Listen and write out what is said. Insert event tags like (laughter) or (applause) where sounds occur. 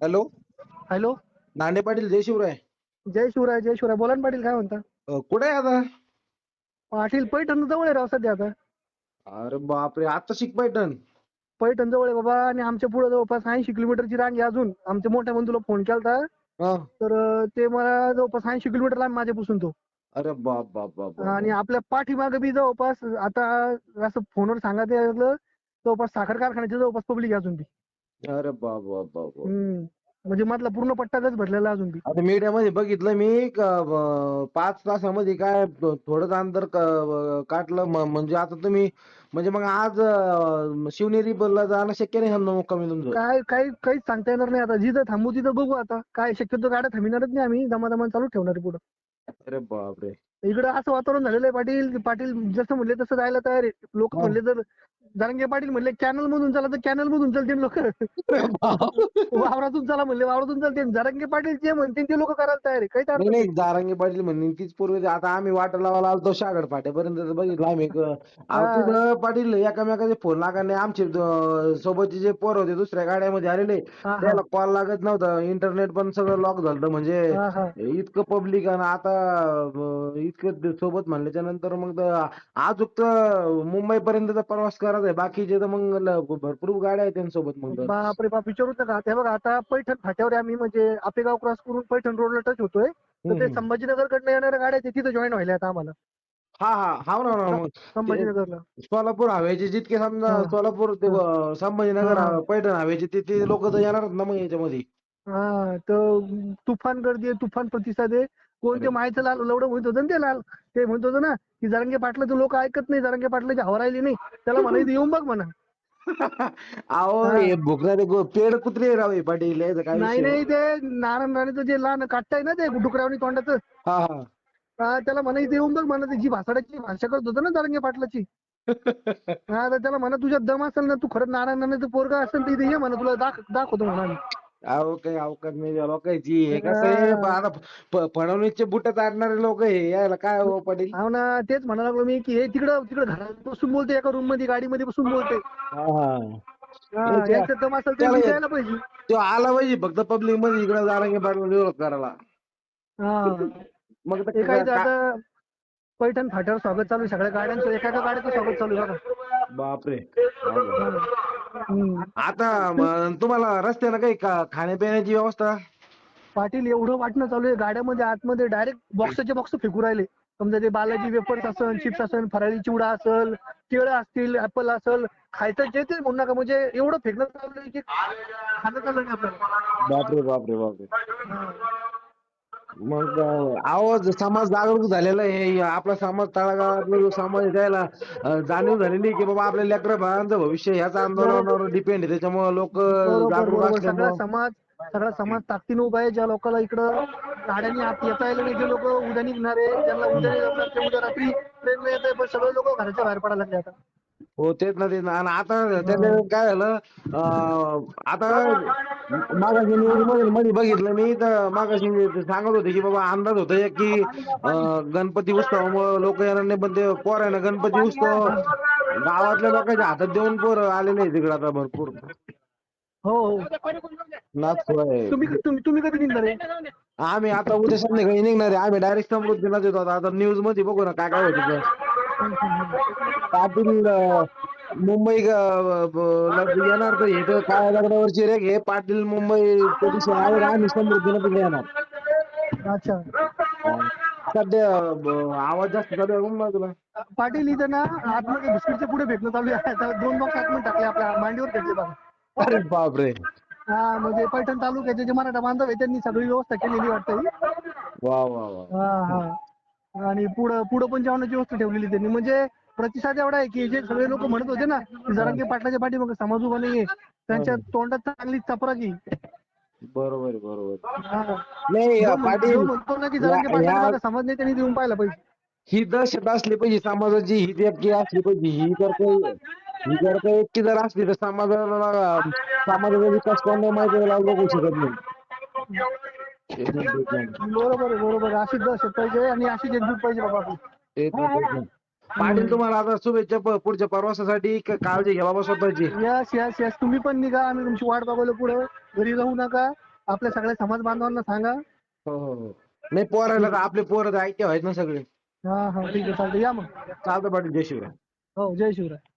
Hello? Hello? Nande Patil जय शिवराय. जय शिवराय जय शिवराय. बोला ना पाटील काय म्हणता? कुठे आहे आता? पाटील पैठण जवळ आहे राव सध्या आता. अरे बापरे आता शिक पैठण. पैठण जवळ आहे बाबा आणि आमच्या पुढे जवळपास ऐंशी किलोमीटरची रांग आहे अजून. आमच्या मोठ्या बंधूला फोन केलता. हा. तर ते मला जवळपास ऐंशी किलोमीटर लांब माझ्यापासून तो. अरे बाप बाप बाप बाप. आणि आपल्या पाठीमागे बी जवळपास आता असं फोनवर सांगायचं जवळपास साखर कारखान्याच्या जवळपास पब्लिक अजून बी. अरे बाप बाप बाप बाप. हम्म. म्हणजे मधला पूर्ण पट्टाच भरलेला अजून बी. आता मीडियामध्ये बघितलं मी क- ब- पाच तासामध्ये काय थो- थोडंच अंतर क- काटलं. म- म्हणजे आता तुम्ही म्हणजे मग आज अ, शिवनेरी बदला जाणं शक्य नाही समजा मुक्कामी तुमचं काय काही काहीच सांगता येणार नाही आता. जिथं थांबू तिथं बघू आता. काय शक्यतो गाड्या थांबणारच नाही आम्ही. दमादमान चालू ठेवणार आहे पुढं. अरे बापरे. इकडं असं वातावरण झालेलं आहे पाटील पाटील जसं म्हणले तसं जायला तयार आहे. लोक हा. म्हणले तर जरांगे पाटील म्हणले कॅनल मधून चला तर कॅनल मधून चालते लोक. (laughs) वावरातून चला म्हणले वावरातून चालते. जरांगे पाटील जे म्हणतील ते लोक करायला तयार आहे. काही नाही जारांगी पाटील म्हणून तीच पूर्वी आता आम्ही वाट लावायला आलतो शागड फाट्यापर्यंत बघितलं आम्ही. तिथं पाटील एकामेकाचे फोन लागा नाही. आमचे सोबतचे जे पोर होते दुसऱ्या गाड्यामध्ये आलेले. त्याला कॉल लागत नव्हता. इंटरनेट पण सगळं लॉक झालं म्हणजे. इतकं पब्लिक आणि आता इतकं सोबत म्हणल्याच्या नंतर मग तर मुंबई पर्यंतचा प्रवास करत आहे. बाकीचे तर मग भरपूर गाड्या आहेत त्यांच्यासोबत मग. बापरे बाप विचारूच नका. ते बघा आता पैठण फाट्यावर आम्ही म्हणजे आपेगाव क्रॉस करून पैठण रोडला टच होतोय. तर ते. संभाजीनगर कडनं येणाऱ्या गाड्या तिथं जॉईन व्हायला आता आम्हाला. हा हा. हा ना ना. मग संभाजीनगरला. सोलापूर हवेचे जितके समजा हा. सोलापूर ते संभाजीनगर हा. पैठण हवेचे ते ते लोक तर येणारच ना मग याच्यामध्ये. हा तर तुफान गर्दी आहे तुफान प्रतिसाद आहे. कोण ते. मायचं लाल लवडं म्हणत होतं ना ते लाल. ते म्हणत होतं ना की जरांगे पाटलाचं लोक ऐकत नाही जरांगे पाटलाची हवा राहिली नाही. त्याला म्हणायचं येऊन बघ म्हणा. (laughs) अहो हा. भुकणारे गो- पेड कुत्रे राव हे पाटील काय नाही विषय? नाही ते नारायण राणेचं जे लहान काटताय ना ते डुकरावणी तोंडाचं. हा हा. हा, त्याला म्हणायचं येऊन बघ म्हणा ती जी भासाडाची भाषा करत होतं ना जरांगे पाटलाची. (laughs) हा तर त्याला म्हणा तुझ्यात दम असेल ना तू खरंच नारायण राणेचं पोरगा असेल तर इथे ये म्हणा तुला दाख दाखवतो म्हणा. अहो काही अवकाश नाही त्या लोकांची हे कसं आहे? हा. आता फ- फडणवीसचे बुट चाटणारे लोक हे यायला काय हो पाटील हो ना तेच म्हणा लागलो मी की हे तिकडं तिकडं घरात बसून बोलते एका रूममध्ये गाडीमध्ये बसून बोलते हा. हा हा, दम असेल तर त्याला पाहिजे. तो आला पाहिजे फक्त पब्लिकमध्ये इकडे जारांगे पाटील विरोध करायला. हा. मग ते काय का- आता पैठण फाट्यावर स्वागत चालू आहे सगळ्या गाड्यांचं एका एका गाड्याचं स्वागत चालू आहे बघा. बापरे. हम्म. आता म- तुम्हाला रस्त्यानं काही का- खाण्यापिण्याची व्यवस्था? पाटील एवढं वाटणं चालू आहे. गाड्यामध्ये आतमध्ये डायरेक्ट बॉक्सचे बॉक्स फेकू राहिले. समजा ते बालाजी वेफर्स असेल चिप्स असेल फराळी चिवडा असेल केळं असतील ऍपल असेल खायचं जे ते म्हणू नका. म्हणजे एवढं फेकणं चालू आहे की खाणं चाललं नाही आपल्याला. बापरे बापरे बापरे. हा. मग अं, अहो ज- समाज जागरूक झालेला आहे हे आपला समाज तळागाळातला जो समाज आहे त्याला अं, जाणीव झालेली आहे की बाबा आपल्या लेकरं बाळांचं भविष्य ह्याच आंदोलनावर डिपेंड आहे. त्याच्यामुळे लोक बरोबर जागरूक बरोबर. सगळा असल्यामुळं समाज सगळा समाज ताकदीने उभा आहे. ज्या लोकांना इकडं गाड्यांनी आत येता येईल नाही ते लोक उद्या निघणार आहे ज्यांना उद्या जमणार ते उद्या रात्री ट्रेन येत आहे पण सगळे लोक घराच्या बाहेर पडायला लागले आता. हो तेच ना तेच ना. आणि आता त्याने काय झालं अं, आता मागाशी न्यूजमध्ये मध्ये बघितलं मी तर मागाशी ते सांगत होते की बाबा अंदाज होता की अं, गणपती उत्सवामुळे लोक येणार नाही पण ते पोरांना गणपती उत्सव गावातल्या लोकांच्या हातात देऊन पोरं आलेले आहेत तिकडे आता भरपूर. हो हो. नाचतोय तुम्ही तुम्ही तुम्ही कधी निघणार आहे? आम्ही आता उद्या संध्याकाळी निघणार आहे. आम्ही डायरेक्ट समृद्धीलाच येतो आता आता न्यूजमध्ये बघू ना काय काय होतं ते. पाटील अं, मुंबई अं, ब- ला येणार तर हे तर काय दगडावरची रेग हे पाटील मुंबई दिवशी आहे. आम्ही तिकडे येणार. अच्छा. सध्या ब- आवाज जास्त चालू आहे. म्हणून तुला. पाटील इथं ना आतमध्ये बिस्किटच्या पुढे फेकणं चालू आहे. आता दोन बॉक्स आतमध्ये टाकले आपल्या मांडीवर फेकले बघा. अरे बापरे. हा म्हणजे पैठण तालुक्याचे जे मराठा बांधव आहे त्यांनी सगळी व्यवस्था केलेली वाटतं ही. वा वा वा. हा हा. आणि पुढं पुढं पण जेवणाची व्यवस्था ठेवलेली त्यांनी. म्हणजे प्रतिसाद एवढा आहे की जे सगळे लोक म्हणत होते ना की जरांगे पाटलाच्या पाठीमागे समाज उभा नाहीये त्यांच्या तोंडात चांगली चपराकी. बरोबर बरोबर. नाही पाटील म्हणतो ना की जरांगे मागे समाज नाही त्यांनी देऊन पाहिला पाहिजे ही दहशत असली पाहिजे समाजाची ही देणगी असली पाहिजे ही जर काही ही जर काही एकटी जर असली तर समाजाला समाजाचा विकास कोण माहिती लागू शकत नाही. बरोबर आहे बरोबर आहे. अशीच दहशत पाहिजे आणि अशीच एकजूट पाहिजे बाबा आपली. पाटील तुम्हाला आता शुभेच्छा प- पुढच्या प्रवासासाठी क- काळजी घ्या बाबा स्वतःची. यस यस यस तुम्ही पण निघा. आम्ही तुमची वाट बघायला पुढं. घरी राहू नका. आपल्या सगळ्या समाज बांधवांना सांगा. हो हो हो. नाही पोरायला तर आपले पोरं तर ऐकते आहेत ना सगळे. हा हा. ठीक आहे चालतं या मग. चालतं पाटील. जय शिवराय. हो जय शिवराय.